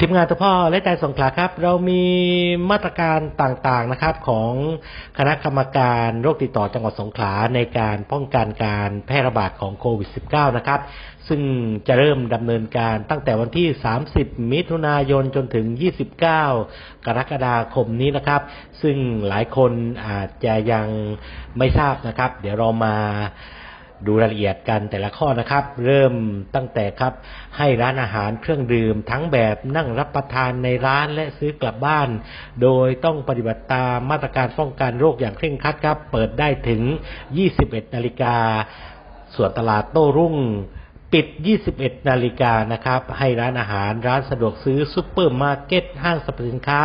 ทีมงานตัวพ่อและใจสงขลาครับ เรามีมาตรการต่างๆนะครับของคณะกรรมการโรคติดต่อจังหวัดสงขลาในการป้องกันการแพร่ระบาดของโควิด -19 นะครับ ซึ่งจะเริ่มดำเนินการตั้งแต่วันที่ 30 มิถุนายนจนถึง 29 กรกฎาคมนี้นะครับ ซึ่งหลายคนอาจจะยังไม่ทราบนะครับ เดี๋ยวเรามา ดูรายละเอียดกันแต่ละข้อนะครับ เริ่มตั้งแต่ครับ ให้ร้านอาหารเครื่องดื่ม ทั้งแบบนั่งรับประทานในร้านและซื้อกลับบ้าน โดยต้องปฏิบัติตามมาตรการป้องกันโรคอย่างเคร่งครัดครับ เปิดได้ถึง 21 นาฬิกาส่วนตลาดโต้รุ่ง ปิด 21 นาฬิกานะครับ ให้ร้านอาหาร ร้านสะดวกซื้อซุปเปอร์มาร์เก็ต ห้างสรรพสินค้า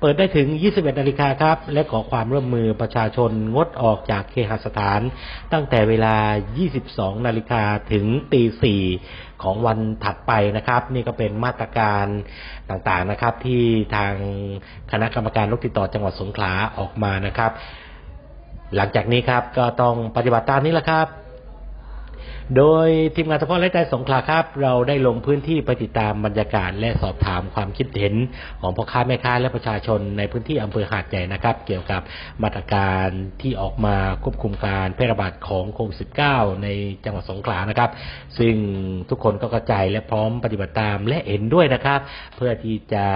เปิดได้ถึง 21 นาฬิกาครับ และขอความร่วมมือประชาชนงดออกจากเคหสถาน ตั้งแต่เวลา 22 นาฬิกาถึงตี4ของวันถัดไปนะครับ นี่ก็เป็นมาตรการต่างๆนะครับ ที่ทางคณะกรรมการโรคติดต่อจังหวัดสงขลาออกมานะครับ หลังจากนี้ครับก็ต้องปฏิบัติตามนี้แหละครับ โดยทีมงานเฉพาะและใจสงขลาครับ เราได้ลงพื้นที่ไปติดตามบรรยากาศและสอบถามความคิดเห็นของพ่อค้าแม่ค้าและประชาชนในพื้นที่อำเภอหาดใหญ่นะครับ เกี่ยวกับมาตรการที่ออกมาควบคุมการแพร่ระบาดของโควิด -19 ในจังหวัดสงขลานะครับ ซึ่งทุกคนก็กระจายและพร้อมปฏิบัติตามและเห็นด้วยนะครับ เพื่อที่จะ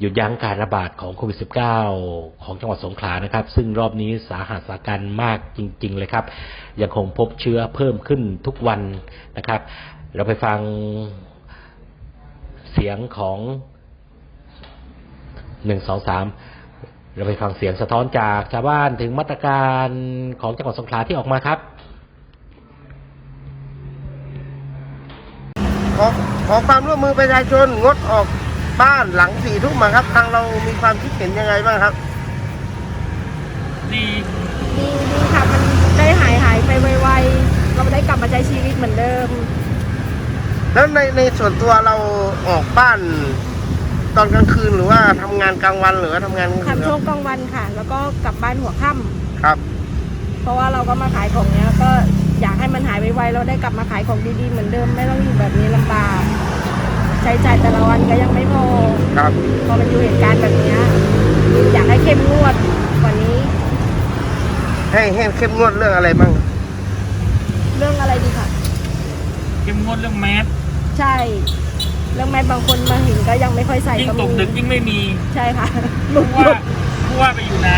หยุดยั้งการระบาดของโควิด -19 ของจังหวัดสงขลานะครับ ซึ่งรอบนี้สาหัสสากันมากจริง ๆ เลยครับ ยังคงพบเชื้อเพิ่มขึ้นทุกวันนะครับ เราไปฟังเสียงของหนึ่งสองสามเราไปฟังเสียงสะท้อนจากชาวบ้านถึงมาตรการของจังหวัดสงขลาที่ออกมาครับขอขอความร่วมมือประชาชนงดออก บ้านหลังสี่ทุ่มอะครับ ทางเรามีความคิดเห็นยังไงบ้างครับ ดีดีดีค่ะ มันได้หายหายไปไวๆ เราได้กลับมาใช้ชีวิตเหมือนเดิม แล้วในในส่วนตัวเราออกบ้าน ตอนกลางคืนหรือว่าทำงานกลางวันหรือว่าทำงานกลางคืนทำคช่วรังบกลางวันค่ะ แล้วก็กลับบ้านหัวค่ำครับ เพราะว่าเราก็มาขายของเนี้ย ก็อยากให้มันหายไวๆ เราได้กลับมาขายของดีๆ เหมือนเดิม ไม่ต้องอยู่แบบนี้ลำบากใช้จ่ายแต่ละวันก็ยังไม่พอครับ พอมันอยู่เหตุการณ์แบบเนี้ยอยากให้เข้มงวดกว่านี้ ให้ให้เข้มงวดเรื่องอะไรบ้างเรื่องอะไรดีค่ะเข้มงวดเรื่องแมสใช่ เรื่องแมสบางคนมาเห็นก็ยังไม่ค่อยใส่ยิ่งก็ตกมีดึกยิ่งไม่มีใช่ค่ะหลุดผู้หลุว่าดผู้ว่าไปอยู่ไหน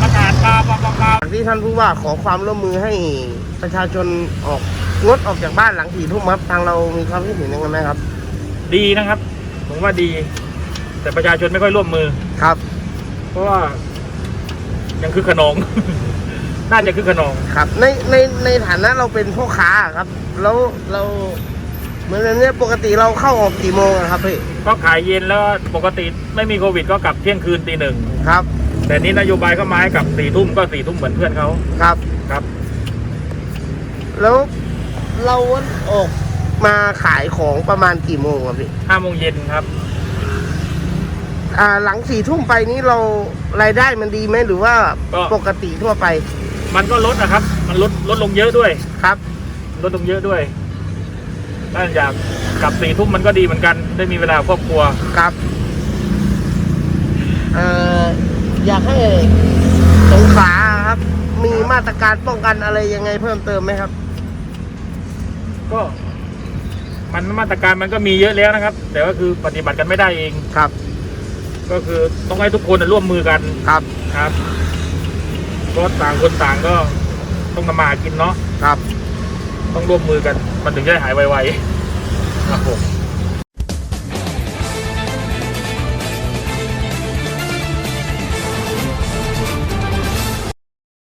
ประกาศปาปาปาปาที่ท่านผู้ว่าขอความร่วมมือให้ประชาชนออกงดออกจากบ้านหลังสี่ทุ่มครับทางเรามีความคิดเห็นยังไงไหมครับ ดีนะครับ ผมว่าดี แต่ประชาชนไม่ค่อยร่วมมือ ครับ เพราะว่ายังคือขนอง น่าจะคือขนอง ครับ ในในในฐานะเราเป็นพ่อค้าครับ แล้วเราเหมือนเนี้ยปกติเราเข้าออกกี่โมงอะครับพี่ก็ขายเย็นแล้วปกติไม่มีโควิดก็กลับเที่ยงคืนตีหนึ่งครับ แต่นี้นโยบายก็มาให้กลับสี่ทุ่มก็สี่ทุ่มเหมือนเพื่อนเขาครับ ครับ แล้วเราออก มาขายของประมาณกี่โมงครับพี่ห้าโมงเย็นครับ อ่า หลังสี่ทุ่มไปนี้เรารายได้มันดีไหมหรือว่าก็ ปกติทั่วไปมันก็ลดนะครับ มันลดลดลงเยอะด้วย ครับ ลดลงเยอะด้วยถ้าอยากกลับสี่ทุ่มมันก็ดีเหมือนกัน ได้มีเวลาครอบครัว ครับเอ่ออยากให้สงขลาครับ มีมาตรการป้องกันอะไรยังไงเพิ่มเติมไหมครับ ก็ มันมาตรการมันก็มีเยอะแล้วนะครับ แต่ว่าคือปฏิบัติกันไม่ได้เองครับ ก็คือต้องให้ทุกคนน่ะร่วมมือกันครับครับก็ต่างคนต่างก็ต้องทำมาหากินเนาะครับ ต้องร่วมมือกัน มันถึงจะหายไวๆครับผม